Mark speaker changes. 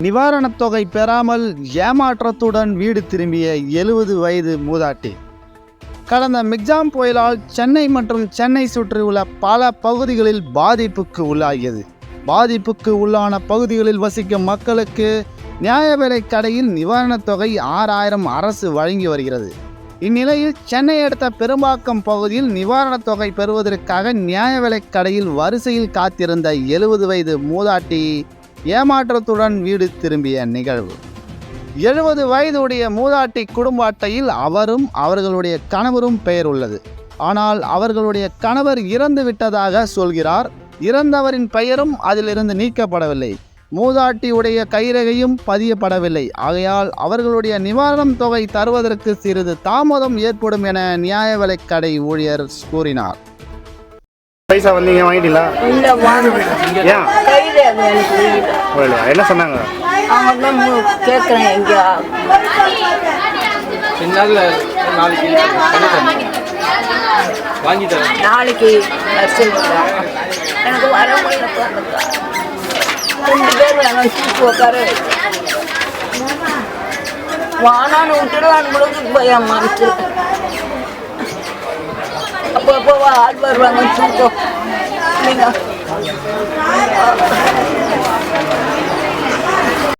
Speaker 1: நிவாரணத் தொகை பெறாமல் ஏமாற்றத்துடன் வீடு திரும்பிய எழுபது வயது மூதாட்டி. கடந்த மிக்ஜாம் புயலால் சென்னை மற்றும் சென்னை சுற்றியுள்ள பல பகுதிகளில் பாதிப்புக்கு உள்ளாகியது. பாதிப்புக்கு உள்ளான பகுதிகளில் வசிக்கும் மக்களுக்கு நியாய விலைக் கடையில் நிவாரணத் தொகை ஆறாயிரம் அரசு வழங்கி வருகிறது. இந்நிலையில் சென்னை அடுத்த பெரும்பாக்கம் பகுதியில் நிவாரணத் தொகை பெறுவதற்காக நியாய விலைக் கடையில் வரிசையில் காத்திருந்த எழுபது வயது மூதாட்டி ஏமாற்றத்துடன் வீடு திரும்பிய நிகழ்வு. எழுபது வயதுடைய மூதாட்டி குடும்ப அட்டையில் அவரும் அவர்களுடைய கணவரும் பெயர் உள்ளது. ஆனால் அவர்களுடைய கணவர் இறந்து விட்டதாக சொல்கிறார். இறந்தவரின் பெயரும் அதிலிருந்து நீக்கப்படவில்லை. மூதாட்டியுடைய கைரகையும் பதியப்படவில்லை. ஆகையால் அவர்களுடைய நிவாரணம் தொகை தருவதற்கு சிறிது தாமதம் ஏற்படும் என நியாய விலைக் கடை ஊழியர் கூறினார்.
Speaker 2: பைசா வந்தீங்க வாங்கிட்டீங்களா? ஏன்? என்ன சொன்னாங்க?
Speaker 3: கேட்குறேன்
Speaker 4: நாள்ல நாளைக்கு. வாங்கி தரேன்
Speaker 3: நாளைக்கு எனக்கு வர முடியல ரெண்டு பேர் வேணும் சீட்டு உட்கார. வானான்னு விட்டுடுவான் முழுக்க பயம் மனசு Ababawahan, maraming suto. Mina.